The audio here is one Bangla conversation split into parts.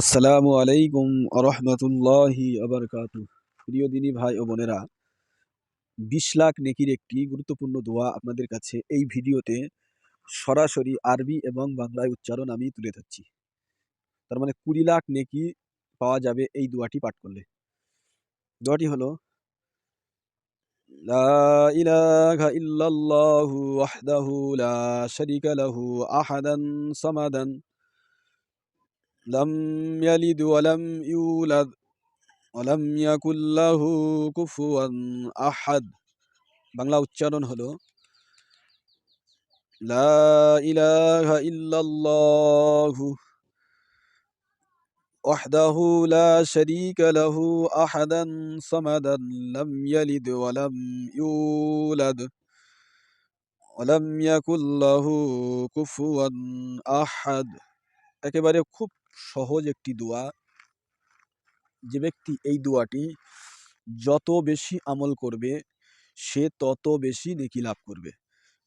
আসসালামু আলাইকুম আরহামতুল্লাহি আবরকাতু। প্রিয় দিনী ভাই ও বোনেরা, বিশ লাখ নেকির একটি গুরুত্বপূর্ণ দোয়া আপনাদের কাছে এই ভিডিওতে সরাসরি আরবি এবং বাংলায় উচ্চারণ আমি তুলে ধরছি। তার মানে কুড়ি লাখ নেকি পাওয়া যাবে এই দোয়াটি পাঠ করলে। দোয়াটি হলো, লা শারীকা লাহু আহাদান সামাদান লাম ইয়ালিদ ওয়ালাম ইউলাদ ওয়ালাম ইয়াকুল লাহু কুফুয়ান আহাদ বাংলা উচ্চারণ হলো লা ইলাহা ইল্লাল্লাহু وحده لا شريك له أحدا صمدا لم يلد ولم يولد ولم يكن له كفوا أحد একেবারে খুব সহজ একটি দোয়া। যে ব্যক্তি এই দোয়াটি যত বেশি আমল করবে, সে তত বেশি নেকি লাভ করবে।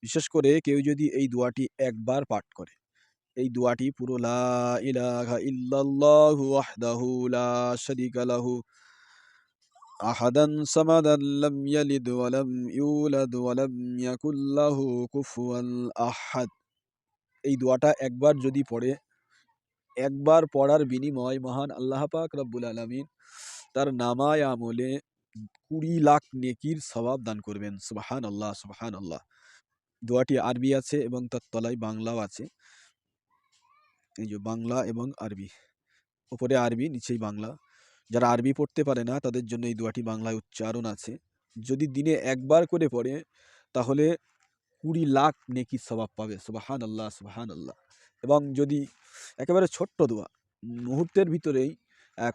বিশেষ করে কেউ যদি এই দোয়াটি একবার পাঠ করে, এই দোয়াটি পুরো লা লা লাহু। আহাদান আহাদ। এই দোয়াটা একবার যদি পড়ে একবার পড়ার বিনিময় মহান আল্লাহ পাক রব্বুল আলমিন তার নামায় আমলে কুড়ি লাখ নেকির স্বভাব দান করবেন। সুবাহান আল্লাহ সুবাহান আল্লাহ দোয়াটি আরবি আছে এবং তার তলায় বাংলাও আছে। এই যে বাংলা এবং আরবি। ওপরে আরবি, নিচেই বাংলা। যারা আরবি পড়তে পারে না, তাদের জন্য এই দোয়াটি বাংলায় উচ্চারণ আছে। যদি দিনে একবার করে পড়ে, তাহলে কুড়ি লাখ নেকির স্বভাব পাবে। সুবাহান আল্লাহ সুবাহান আল্লাহ এবং যদি একেবারে ছোট্ট দোয়া, মুহূর্তের ভিতরেই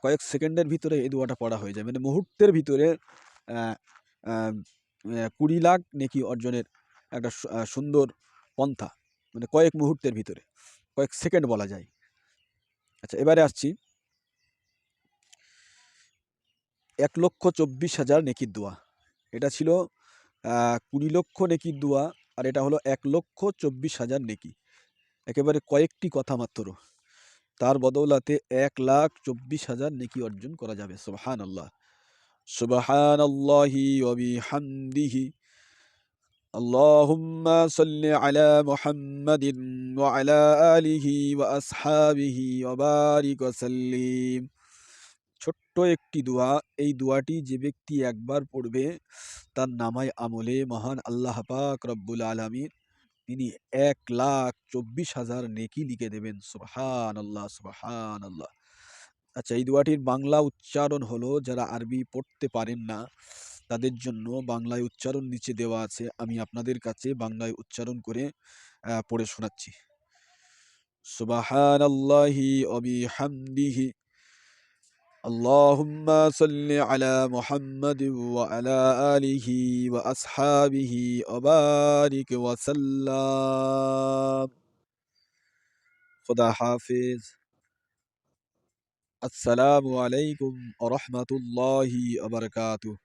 কয়েক সেকেন্ডের ভিতরে এই দোয়াটা পড়া হয়ে যায়। মানে মুহূর্তের ভিতরে কুড়ি লাখ নেকি অর্জনের একটা সুন্দর পন্থা মানে কয়েক মুহূর্তের ভিতরে, কয়েক সেকেন্ড বলা যায়। আচ্ছা এবারে আসছি। এক লক্ষ চব্বিশ হাজার নেকির দোয়া। এটা ছিল কুড়ি লক্ষ নেকির দোয়া, আর এটা হলো এক লক্ষ চব্বিশ হাজার নেকি। একেবারে কয়েকটি কথা মাত্র তার বদৌলাতে এক লাখ চব্বিশ হাজার নেকি অর্জন করা যাবে সুবাহান আল্লাহ সুবাহান আল্লাহি হামদিহি اللهم صل على محمد وعلى آله وأصحابه وبارك وسلم ছোট্ট একটি দোয়া এই দোয়াটি যে ব্যক্তি একবার পড়বে তার নামায় আমলে মহান আল্লাহ পাক রব্বুল আলমীর তিনি এক লাখ চব্বিশ হাজার নেকি লিখে দেবেন। সুবহান আল্লাহ সুবহান আল্লাহ আচ্ছা এই দোয়াটির বাংলা উচ্চারণ হলো, যারা আরবি পড়তে পারেন না, তাদের জন্য বাংলায় উচ্চারণ নিচে দেওয়া আছে। আমি আপনাদের কাছে বাংলায় উচ্চারণ করে পড়ে শোনাচ্ছি। সুবাহান আল্লাহি অবি হামদিহি اللهم صل على محمد وعلى آله وأصحابه وبارك وسلم. خدا حافظ. السلام عليكم ورحمة الله وبركاته.